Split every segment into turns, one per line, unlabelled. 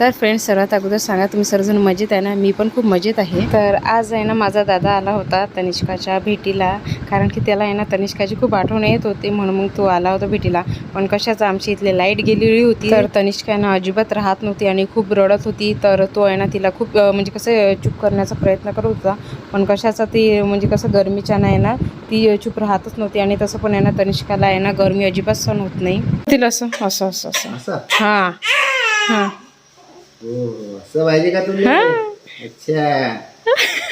तर फ्रेंड्स सर्वात अगोदर सांगा तुम्ही सर्वजण मजेत आहे ना? मी पण खूप मजेत आहे. तर आज आहे ना माझा दादा आला होता तनिष्काच्या भेटीला. कारण की त्याला आहे ना तनिष्काची खूप आठवण येत होती म्हणून मग तो आला होता भेटीला. पण कशाचं आमची इथली लाइट गेलेली होती. तर तनिष्का आहे ना अजिबात राहत नव्हती आणि खूप रडत होती. तर तो आहे ना तिला खूप म्हणजे कसं चूप करण्याचा प्रयत्न करत होता. पण कशाचा ती म्हणजे कसं गरमीच्या नाही ना ती चूप राहतच नव्हती. आणि तसं पण आहे ना तनिष्काला आहे ना गरमी अजिबात सण होत नाही. तिला असं असं असं असं.
असं?
हां. हां.
ओ सब आएजे का तुम्हें
हाँ।
अच्छा,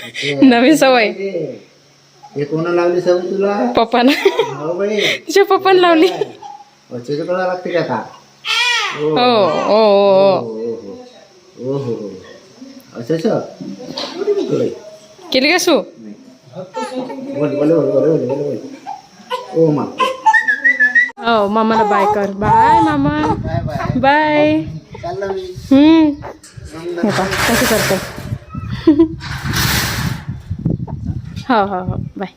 अच्छा
नवीन सवय
हे कोणा लावली सवय तुला
पप्पाला
हो बाई
तुझ्या पप्पाला लावली
तुझ्या कोणाला लागते का आता हो
हो
हो
हो हो
अच्छा अच्छा
केली का सू
बोल बोल बोल बोल बोल बोल ओ मा
हो मामाला बाय कर बाय मामा
बाय
हम्म हे कसं करते हो हो हो बाय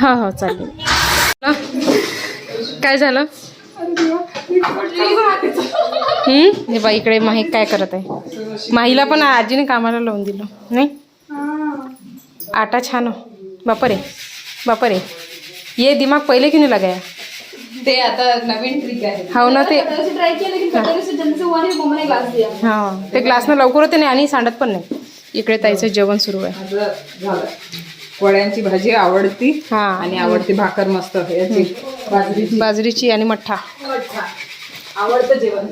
हो हो चालेल. काय झालं? हम्म? बाई इकडे माही काय करत आहे? माहीला पण आजीने कामाला लावून दिलं नाही? आटा छान हो. बापरे बापरे. ये दिमाग पहिले की नाही लगाया?
ते आता नवीन ट्रिक आहे.
हो ना ते
ट्राय केलं की ग्लास
हा ते ग्लासनं लवकर होते नाही आणि सांडत पण नाही. इकडे ताईचं जेवण सुरू आहे.
झालं. वड्यांची भाजी आवडती
हा.
आणि आवडती भाकर मस्त याची बाजरीची.
बाजरीची आणि मठ्ठा.
आवडतं जेवण.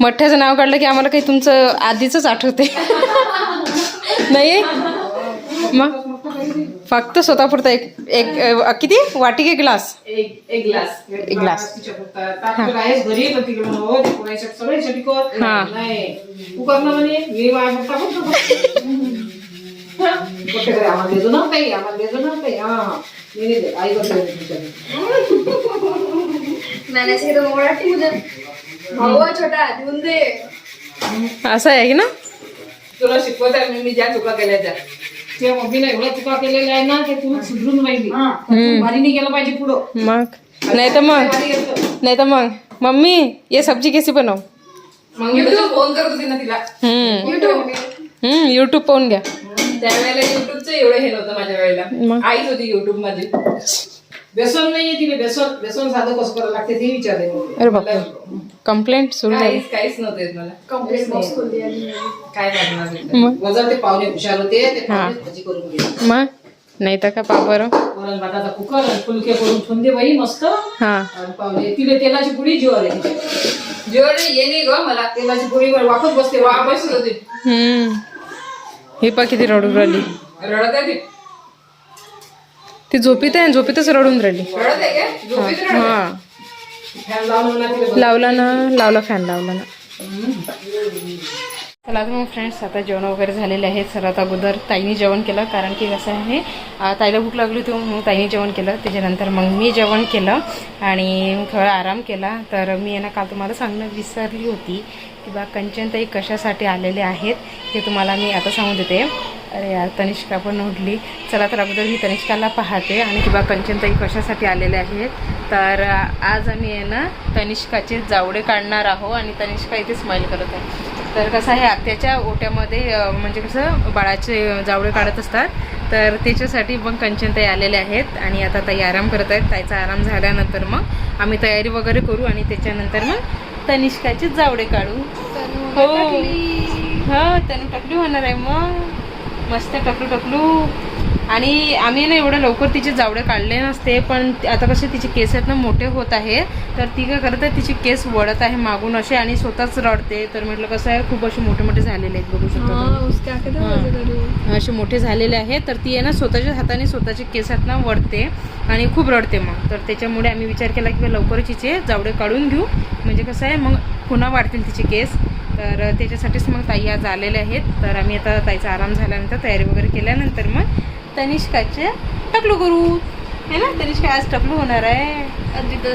मठ्ठ्याचं नाव काढलं की आम्हाला काही तुमचं आधीच आठवते नाही मग? फक्त स्वतः पुरता एक एक किती? वाटी एक ग्लास?
एक ग्लास.
एक ग्लास. असं आहे ना?
तुला शिकवत आहे मी ज्या चुका केल्या त्या. त्या मम्मीने एवढ्या चुका केलेल्या आहे ना ते तू सुधरून राहिली. तू भारी नाही गेलं पाहिजे पुढं.
मग? नाही तर मग? नाही तर मग? मम्मी ये सब्जी कैसी बनव.
मग मी तुला फोन करत होती ना तिला.
हम्म. हम्म युट्यूब पाहून घ्या.
त्यावेळेला युट्यूबचं एवढं हे नव्हतं माझ्या वेळेला.
मग?
आईच होती युट्यूबमध्ये. बेसन नाहीये तिला बेसन बेसन साधं कसं करावं लागते ते.
अरे बाप कंप्लेंट सुरू झाली.
काहीच काहीच नव्हतं येत मला. काय करणार?
मग?
ते पाहुणे हुशार होते ते पाहुणे भाजी करून गेले
मग? नाही तर का पा बरं?
वरण भाताचा कुकर आणि फुलके करून ठेवून दे बाई मस्त.
हा.
आणि पाहुणे तिला तेलाची पुडी जीवर आहे तिच्या जीवर नाही, ये नाही ग मला तेलाची पुडी वापस बसते वापस होते.
हम्म. हे पा किती रडून राहिली.
रडत आहे ती.
ती झोपीत आहे झोपीतच रडून राहिली. हा. लावला ना लावला फॅन लावला ना. चला मग फ्रेंड्स आता जेवण वगैरे झालेले आहे. सर्वात अगोदर ताईने जेवण केलं कारण की कसं आहे ताईला भूक लागली होती मग ताईने जेवण केलं. त्याच्यानंतर मग मी जेवण केलं आणि थोडा आराम केला. तर मी आहे ना काल तुम्हाला सांगणं विसरली होती. की बा कंचनताई कशासाठी आलेले आहेत हे तुम्हाला मी आता सांगून देते. अरे यार तनिष्का पण उठली चला तर अगोदर मी तनिष्काला पाहते. आणि किंवा कंचनताई कशासाठी आलेले आहेत? तर आज आम्ही आहे ना तनिष्काचे जावडे काढणार आहोत आणि तनिष्का इथे स्माईल करत आहे. तर कसं आहे आत्याच्या ओट्यामध्ये म्हणजे कसं बाळाचे जावडे काढत असतात. तर त्याच्यासाठी मग कंचनताई आलेले आहेत. आणि आता ताई आराम करत आहेत. ताईचा आराम झाल्यानंतर मग आम्ही तयारी वगैरे करू आणि त्याच्यानंतर मग तनिष्काचे जावडे काढू हो. हो त्यानं टकलू होणार आहे मग. मस्त टकलू टकलू आणि आम्ही ना एवढं लवकर तिचे जावडे काढले नसते पण आता कसे तिचे केस आहेत ना मोठे होत आहे तर ती काय करत आहे तिचे केस वळत आहे मागून असे आणि स्वतःच रडते. तर म्हटलं कसं आहे खूप असे मोठे मोठे झालेले आहेत बघू शकता असे मोठे झालेले आहेत तर ती आहे ना स्वतःच्या हाताने स्वतःचे केस आहेत ना वडते आणि खूप रडते मग. तर त्याच्यामुळे आम्ही विचार केला की बा लवकरच तिचे जावडे काढून घेऊ. म्हणजे कसं आहे मग पुन्हा वाढतील तिचे केस. तर त्याच्यासाठीच मग ताई आज आलेले आहेत. तर आम्ही आता ताईचा आराम झाल्यानंतर तयारी वगैरे केल्यानंतर मग तनिष्काचे. टकलू करू है ना? तनिष्का आज टकलू होणार आहे.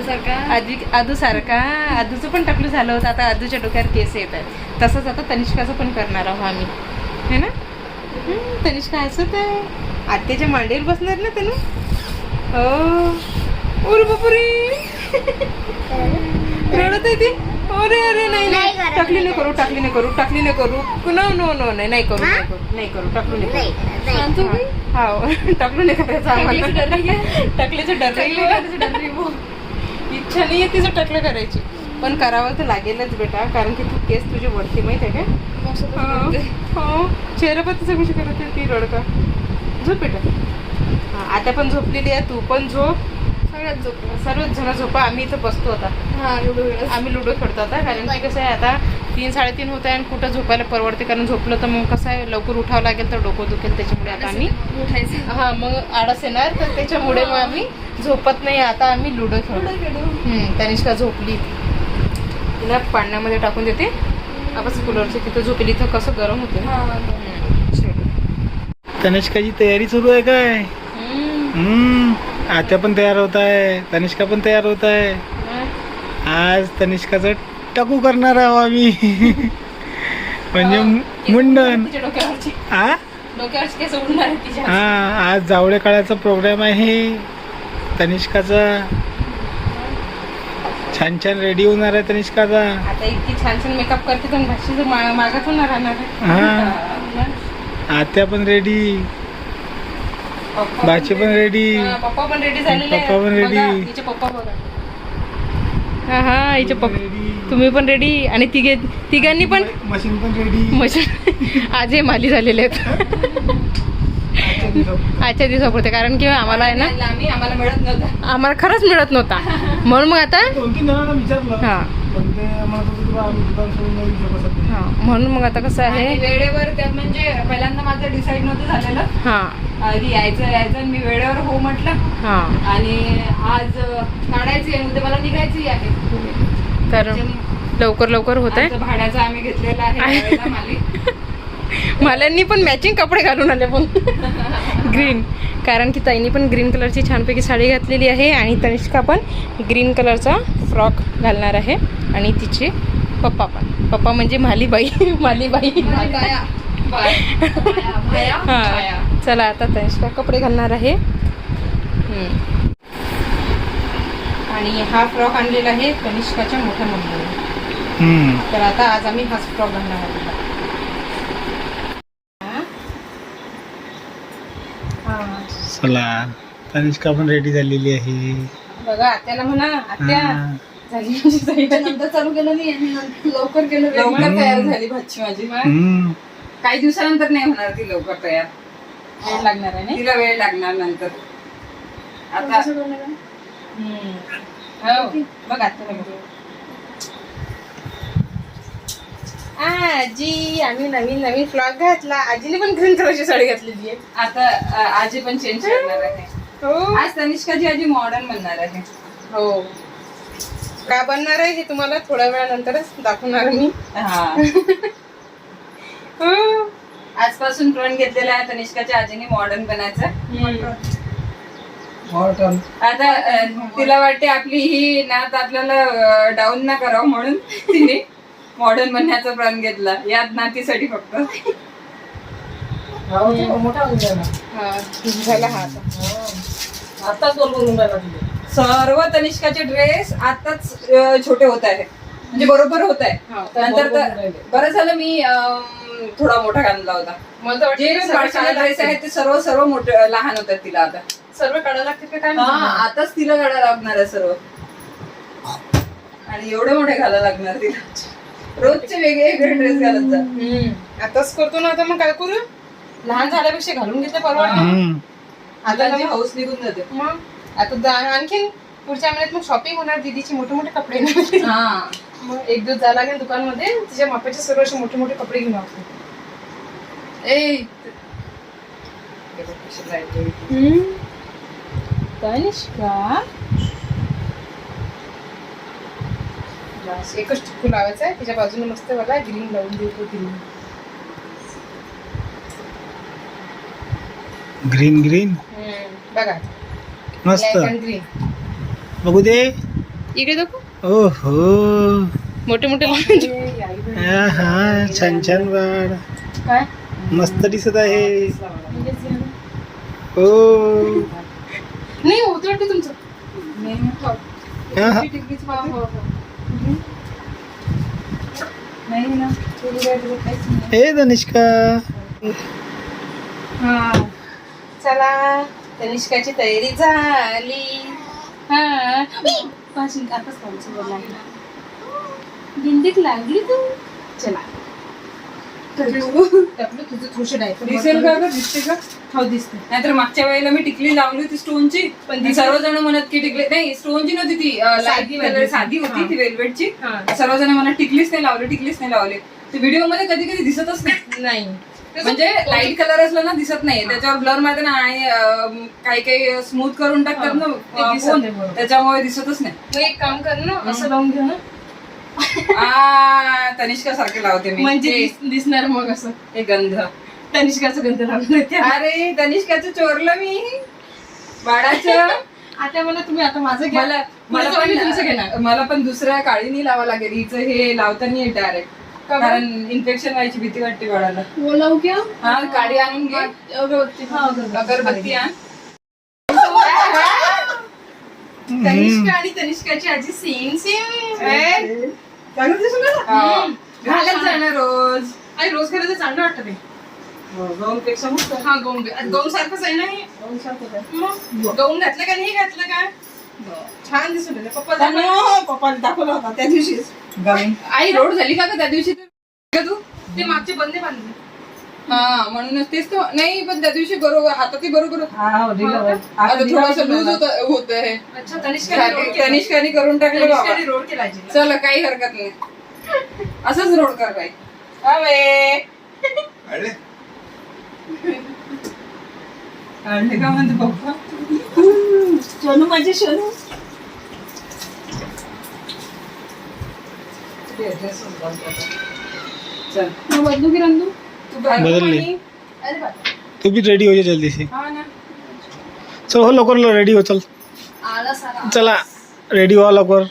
सारखा
आधी आदू सारखा आदूचं पण टकलू झालं होतं. आता आदूच्या डोक्यावर केस येत आहेत. तसंच आता तनिष्काचं पण करणार आहोत आम्ही. है ना? तनिष्का हसत आहे आत्याच्या मांडीवर बसणार ना त्यानं हो. उर बापरे रडत आहे ती. अरे अरे नाही नाही. टाकली नाही करू टाकली नाही करू टाकली नाही करू. नो नो नो नाही नाही करू नाही करू नाही करू टाकलू नाही करू. हा टाकलू नाही करायचं आम्हाला. टाकल्याचं डर नाही इच्छा नाही आहे तिचं टाकलं करायची. पण करावं तर लागेलच बेटा कारण की तू केस तुझी वरती माहिती आहे का? हो. हो. चेहरा पण तिचं कशी करत आहे ती रडका? झोप बेटा. हा, आता पण झोपलेली आहे तू पण झोप.
सगळ्यात
सर्वच जण झोपा आम्ही इथं बसतो आता.
हा लुडो
आम्ही लुडो खेळतो आता कारण की कसं आहे आता तीन साडेतीन होत आहे आणि कुठं झोपायला परवडते कारण झोपलं तर मग कसं आहे लवकर उठावं लागेल तर डोकं दुखेल त्याच्यामुळे आता आम्ही
उठायचं.
हा मग आळस येणार तर त्याच्यामुळे मग आम्ही झोपत नाही आता आम्ही लुडो खेळतो. हम्म, तनिष्का झोपली. तिला पाण्यामध्ये टाकून देते. आपण कूलरची तिथं झोपेली इथं कसं गरम होते.
तनिष्काची तयारी सुरू आहे काय? आत्या पण तयार होत आहे तनिष्का पण तयार होत आहे. आज तनिष्काचं टाकू करणार आहो आम्ही. म्हणजे मुंडन. हा आज जावळे काळाचा प्रोग्राम आहे. तनिष्काचा. छान छान रेडी होणार आहे तनिष्काचा.
आता इतकी छान छान मेकअप करते भाषेचं मागात होणार.
हा. आत्या पण रेडी बाची पण रेडी
हा, पप्पा पण रेडी झालेले
पप्पा पण.
बघा, हिचे पप्पा बघा. हा हा हिचे पप्पा. तुम्ही पण रेडी आणि तिघे तिघांनी पण
मशीन पण रेडी
मजा आज हे माली झालेले आहेत. आजच्या दिवसापुरते कारण की आम्हाला आहे ना
आम्ही आम्हाला मिळत नव्हतं.
आम्हाला खरंच मिळत नव्हता. म्हणून मग आता हा. हा म्हणून मग आता कसं आहे
वेळेवर त्या म्हणजे पहिल्यांदा माझं डिसाईड नव्हतं झालेलं.
हा.
यायचं यायचं मी वेळेवर हो म्हटलं.
हा.
आणि आज काढायची उद्या मला निघायची आहे.
तर लवकर लवकर होत आहे
भाड्याचं आम्ही घेतलेलं आहे
मलांनी पण मॅचिंग कपडे घालून आले पण ग्रीन कारण की ताईनी पण ग्रीन कलरची छानपैकी साडी घातलेली आहे आणि तनिष्का पण ग्रीन कलरचा फ्रॉक घालणार आहे. आणि तिचे पप्पा पण. पप्पा म्हणजे मालीबाई मालीबाई. हा. चला आता तनिष्का कपडे घालणार आहे हम्म. आणि हा फ्रॉक आणलेला आहे तनिष्काच्या मोठ्या मुलीने. तर आता आज आम्ही हाच फ्रॉक घालणार आहोत हा.
चला तनिष्का पण रेडी झालेली आहे
बघा आत्याला म्हणा आत्या. झाली माझी.
नंतर चालू केलं मी नंतर लवकर केलं.
लवकर तयार झाली भाची माझी
हम्म.
काही दिवसानंतर नाही होणार ती लवकर तयार
वेळ लागणार आहे
तिला वेळ लागणार नंतर. आता.
हो बघ. आजी आम्ही नवीन नवीन फ्रॉक घातला. आजीने पण ग्रीन कलरची साडी घातलेली आहे.
आता आजी पण चेंज करणार आहे.
हो.
आज तनिष्काची आजी मॉडर्न बनणार आहे.
हो. का बनणार आहे हे तुम्हाला थोड्या वेळानंतरच दाखवणार मी.
हा.
हो.
आजपासून प्रण घेतलेला आहे तनिष्काच्या आजीने मॉडर्न बनायचं. आता तिला वाटते आपली ही नात आपल्याला डाऊन ना करावं म्हणून तिने मॉडर्न बनण्याचा प्रण घेतला. यात नातीसाठी फक्त.
हा, झाला हा. आता
सर्व तनिष्काचे ड्रेस आताच छोटे होत आहेत. म्हणजे बरोबर होत आहे.
हा,
नंतर तर बरं झालं मी थोडा मोठा घातला होता.
मला
जे
काढायला
ड्रेस आहेत
लागतील.
ते सर्व सर्व मोठे लहान होतात तिला आता.
सर्व काढायला लागते का काय
हा? आताच तिला घालायला लागणार आहे सर्व. आणि एवढे मोठे घालायला लागणार तिला. रोजचे वेगळे वेगळे ड्रेस घालत जा.
आताच करतो ना आता मग काय करू? लहान झाल्यापेक्षा घालून घेतले
हम्म.
आता हाऊस निघून जाते.
मग? आता आणखीन? पुढच्या महिन्यात मग शॉपिंग होणार दीदीचे मोठे मोठे कपडे येणार.
हा.
मग एक दिवस जायला लागेल दुकानमध्ये तिच्या मापाचे सर्व असे मोठे मोठे कपडे घेऊन आपण
ए
तनिष्का? बस एकच टिकू लावायचा आहे तिच्या बाजूने मस्त बघा ग्रीन लावून देतो ग्रीन
ग्रीन ग्रीन
बघा.
मस्त.
ग्रीन
बघू दे.
इकडे दाखव
ओहो.
मोठे मोठे
हा छान छान
काय?
मस्त दिसत आहे. हो
नाही होतं वाटतं तुमचं.
हा, हा. हे
हा. चला तनिष्काची तयारी झाली. हा. पासून लागला तू. चला. टपलू तुझं थोडं डायपर
दिसेल का ग? दिसते का?
हो दिसते.
नाहीतर मागच्या वेळेला मी टिकली लावली होती स्टोनची पण ती सर्वजण म्हणत की टिकली नाही स्टोनची नव्हती ती
होती.
कलर साधी. होती ती वेलवेटची. सर्वजण मला टिकलीच नाही लावली टिकलीच नाही लावली. ते व्हिडिओमध्ये कधी कधी दिसतच नाही. म्हणजे लाइट कलर असला ना दिसत नाही. त्याच्यावर ब्लर मारते ना आणि अं, काही काही स्मूथ करून टाकतात ना
ते दिसत
phone.
नाही बरोबर.
त्याच्यामुळे दिसतच नाही.
मग एक काम कर ना असं लावून घे ना.
आ तनिष्का सारखे लावते मी.
म्हणजे
हे-
दिस- दिसणार मग असं.
हे गंध.
तनिष्काचं गंध त्या
अरे तनिष्काचं चोरलं मी. बाळाचं.
आता मला तुम्ही आता माझं घ्या.
मला
मी तुमचं घेणार.
पण मला पण दुसऱ्या काळीनी लावा लागेल. हिचं हे लावताना डायरेक्ट? कारण इन्फेक्शन व्हायची भीती वाटते बाळाला
वो लावू क्या
हा काळी आणून घे.
अगरबत्ती. हा अगरबत्ती
आण.
तनिष्का आणि तनिष्काची आजी सेम सेम
हा. घालत जाणं रोज.
आणि रोज करायचं चांगलं वाटतं ते
दोन पेक्षा मस्त
हा गौन गौन सारखंच आहे ना हे? गौन घातलं का नाही घातलं का? छान दिसून राहिलं. पप्पा दाखवा.
दाखवला होता त्या दिवशीच
आई रोड झाली का ग त्या दिवशी तर? का तू
ते मागचे बंदे बांधले
हा म्हणूनच तेच तो नाही पण त्या दिवशी बरोबर हातातही बरोबर
हा हो, दिलं.
आता
आता दिलं
थोडस लूज. होत होत आहे
अच्छा तनिष्काने रोड केला.
तनिष्काने करून टाकलं बाबा
तनिष्काने रोड केला आजीला.
चल काही हरकत नाही असंच रोड कर बाई अबे आणले का म्हणते पप्पा
सोनू माझे सोनू
चल
बदलू की
तू बाहेर
बदलली.
आणि-
अरे बाप
तू भी रेडी हो जा जल्दी से
हा ना
चल हो लवकर रेडी हो चल
आला सारा
चला रेडी व्हा लवकर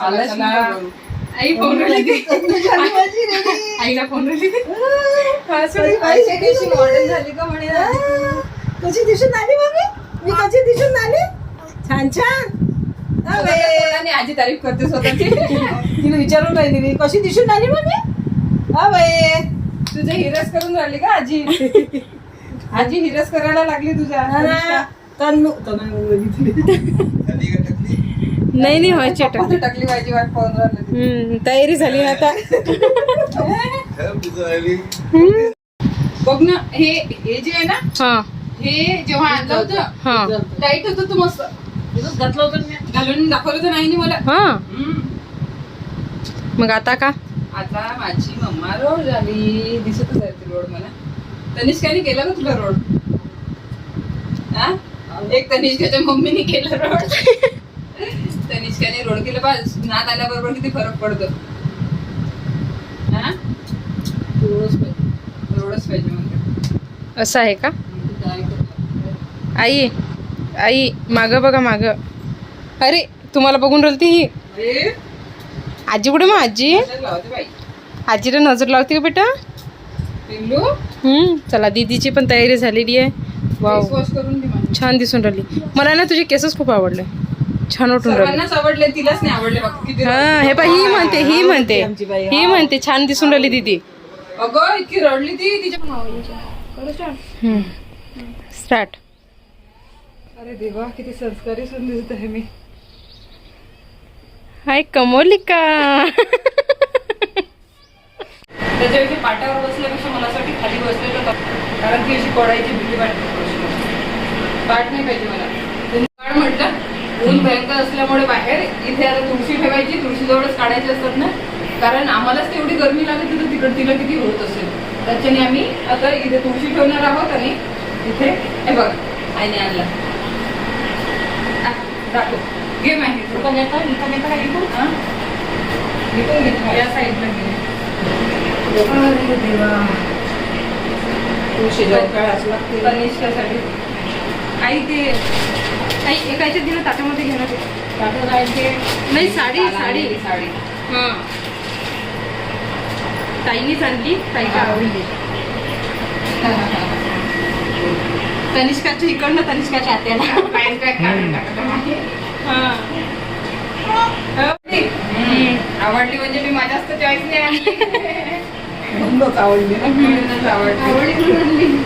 आई फोन आईला फोन
मॉडेल झाली का म्हणे?
कशी दिसून आली मम्मी? मी कशी दिसून आली? छान छान. अबे.
स्वतःच्या आजी तारीफ करते स्वतःची.
तिला विचारून राहिली मी. कशी दिसून आली मम्मी? अबे.
तुझे हिरस करून राहिली का आजी? आजी हिरस करायला लागली तुझ्या
नाही नाही व्हायची
टकली व्हायची वाट पाहून राहिली.
तयारी झाली आता.
बघ ना हे हे जे आहे ना
हा.
हे जेव्हा आणलं होतं
हा.
टाईट होतं. तू मस्त
घातलं होतं मी.
घालून दाखवलं तर नाही ना मला.
हा.
हम्म.
मग आता का?
आता माझी मम्मा रोड झाली दिसतच आहे ती रोड मला. तनिष्काने केला का तुला रोड? हा? एक तनिष्काच्या मम्मीने केलं रोड. तनिष्काने रोड केलं. बस नात आल्याबरोबर किती फरक पडतो. हा? रोडच पाहिजे. रोडच पाहिजे
असं आहे का? आई आई माग बघा माग. अरे तुम्हाला बघून राहिली ही? आजी कुठे मग आजी? आजीला नजर लावते का बेटा? हम्म चला दीदीची पण तयारी झालेली आहे. वाव. छान दिसून राहिली. मला ना तुझे केसच खूप आवडले. छान वाटून राहिले.
तिलाच नाही आवडले.
हा हे पा ही म्हणते ही म्हणते. ही म्हणते छान दिसून राहिली दीदी.
अगं इतकी रडली ती तिच्या
स्टार्ट.
अरे देवा किती संस्कारी सून दिसत आहे मी.
हाय कमोलिका.
त्याच्यापेक्षा पाट्यावर बसल्यापेक्षा मला साठी खाली बसलेलं. कारण ती अशी पडायची भीती वाटते. पाठ नाही पाहिजे मला. ऊन काढ म्हटलं ऊन भयंकर असल्यामुळे बाहेर इथे आता तुळशी ठेवायची तुळशीजवळच काढायची असतात ना? कारण आम्हालाच तेवढी गरमी लागते तर तिकडे तिला किती होत असेल. त्याच्याने आम्ही आता इथे तुळशी ठेवणार आहोत आणि इथे. हे बघ आईने आणला. दाखव. घे माहिती. इथून? हा? इथून घे या साईडला घे. देवा. तनिष्कासाठी आई ते आई एकाच्या दिलं ताटामध्ये घेणार ते? नाही साडी साडी. साडी. हा. ताईनीच आणली ताईला आवडली तनिष्काच्या इकडनं तनिष्काच्या आत्याला. हा. आवडली. म्हणजे मी माझ्या जास्त चॉईस नाही
आवडली ना.
म्हणूनच आवडली.
आवडली म्हणून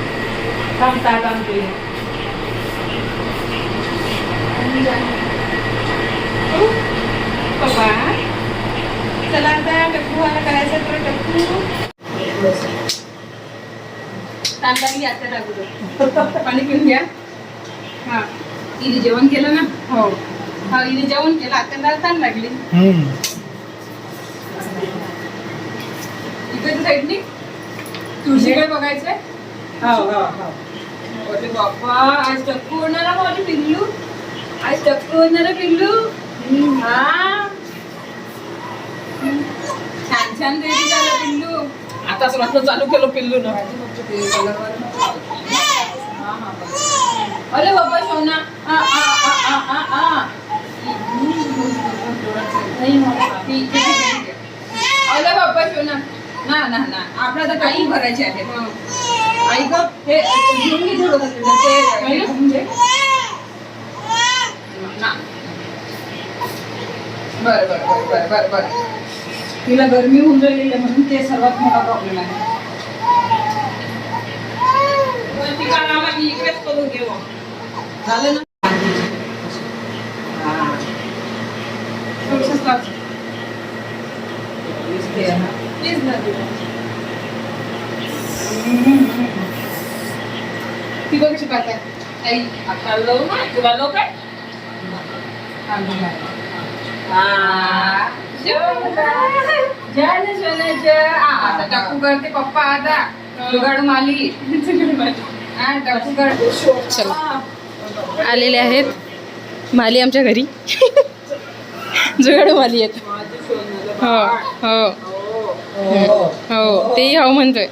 थांब ताट आणते
पप्पा चला आता टप्पू मला करायचं तर टप्पू.
तांदळाची आता टाकू दे.
पाणी पिऊन घ्या हा. हिने जेवण केलं ना? हो. हा हिने जेवण केलं. आता ताण लागली. इकडे साईडनी तुळशीकडे बघायचंय?
हो हो हो.
अरे बाप्पा आज टक्कू होणार आहे माझी पिल्लू? आज टक्कू होणार आहे पिल्लू? हा. छान छान रेडी झालं पिल्लू.
आताच वाटलं चालू केलं पिल्लू ना.
अरे बाबा सोना. अरे बाबा सोना. ना ना ना. आपला तर काही भरायचे आहे. आई ग हे घेऊन घे थोडं ते बर बरं बरं बरं बरं बरं बरं. तिला गरमी होऊन राहिलेली आहे म्हणून ते सर्वात मोठा प्रॉब्लेम आहे. ती इकडेच करून घेऊ. झालं ना? ती बघ कशी आई आता लोक तुला लोक आहे हा. काय. आ, जोना, जन जन ज. आ, आता टाकू करते पप्पा आता जुगाडू माली टाकू करते
चला आलेले आहेत माली आमच्या घरी जुगाडू माली आहेत हो हो हो तेही हो म्हणतोय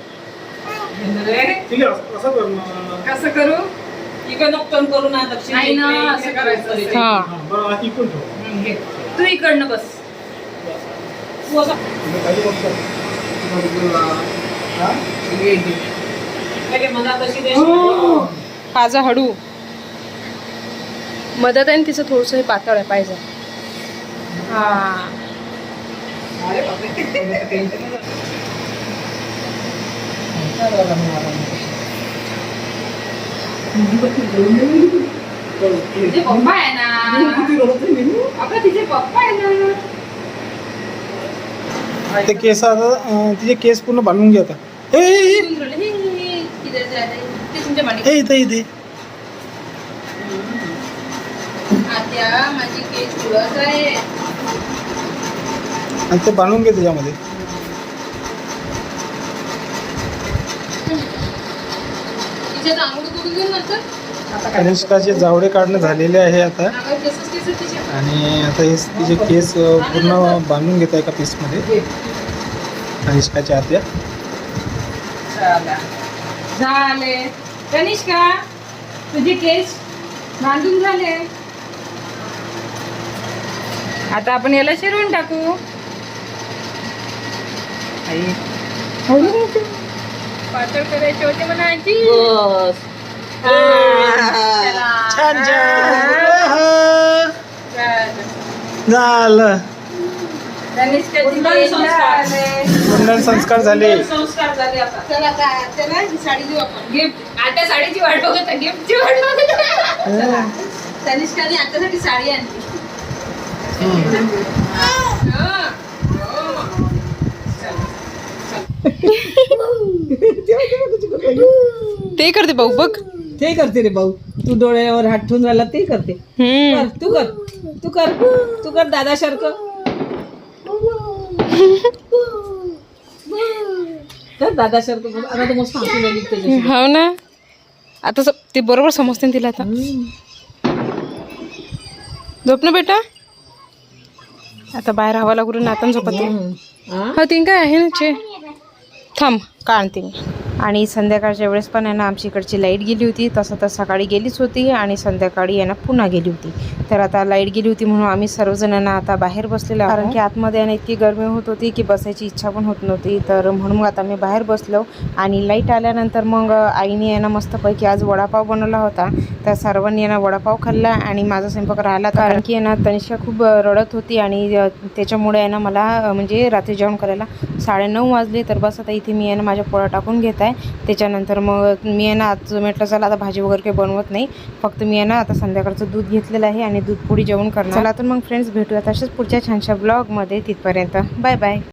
कसं करू
इकडे नक्कन करू ना दक्षिण.
हा.
तू इकडनं बस
तू असं पहिले मनात अशी रेष
पाजा हडू. मदत आहे तिचं थोडंसं हे पातळ आहे पाहिजे. हा.
तिचे पप्पा आहे ना. आपलं तिचे पप्पा आहे ना.
ते केस आता अं, तिचे केस पूर्ण बांधून घे आता. ए, ए, ए, ए, इथे इथे.
आत्या माझी केस उडत आहे.
आणि ते बांधून घे त्याच्यामध्ये.
तिच्यात आंघोळ करून देऊ नंतर
कनिष्काचे जावडे काढणं झालेले आहे आता.
केसच
आणि आता हे तिचे केस पूर्ण बांधून घेत आहे एका पीसमध्ये कनिष्काच्या आत्या
झाले. कनिष्का तुझे केस बांधून झाले. आता आपण याला शिरवून टाकू. पातळ करायचे होते म्हणा आजी.
छान छान.
झालं. केस
संस्कार.
झाले.
संस्कार झाले
संस्कार झाले आता
चला ही साडी देऊ आपण गिफ्ट आता साडीची वाट बघत आहे गिफ्टची वाट बघत आहे. चला. तनिष्काने आतासाठी साडी आणली हा. हो.
ते करते भाऊ बघ
ते करते रे भाऊ तू डोळ्यावर हात ठेवून राहिला ते करते
हम्म
कर तू कर तू कर तू कर दादा सारखं कर दादा सारखं बोल. आता तर मस्त हसून राहिली त्याच्याशी.
हो ना आता स- ते बरोबर समजते ना तिला आता झोप ना बेटा आता बाहेर हवा लागून नातन झोपत.
हा?
हो तीन काय आहे ना चे थांब का आणते मी आणि संध्याकाळच्या वेळेस पण आहे ना आमची इकडची लाइट गेली होती. तसं तर सकाळी गेलीच होती आणि संध्याकाळी यांना पुन्हा गेली होती. तर आता लाइट गेली होती म्हणून आम्ही सर्वजणांना आता बाहेर बसलेलो कारण की आतमध्ये यांना इतकी गरमी होत होती की बसायची इच्छा पण होत नव्हती. तर म्हणून मग आता मी बाहेर बसलो आणि लाइट आल्यानंतर मग आईने यांना मस्तपैकी आज वडापाव बनवला होता. तर सर्वांनी यांना वडापाव खाल्ला आणि माझा स्वयंपाक राहिला कारण की यांना ना तनिषा खूप रडत होती आणि त्याच्यामुळे यांना मला म्हणजे रात्री जेवण करायला साडेनऊ वाजले. तर बस आता इथे मी यांना माझ्या पोळा टाकून घेत आहे. त्याच्यानंतर मग मी आहे ना आज म्हटलं चला आता भाजी वगैरे काही बनवत नाही. फक्त मी आहे ना आता संध्याकाळचं दूध घेतलेलं आहे आणि दूध पोळी जेवण करणार. चला तर मग फ्रेंड्स भेटूया तसेच पुढच्या छानशा ब्लॉगमध्ये तिथपर्यंत. Bye bye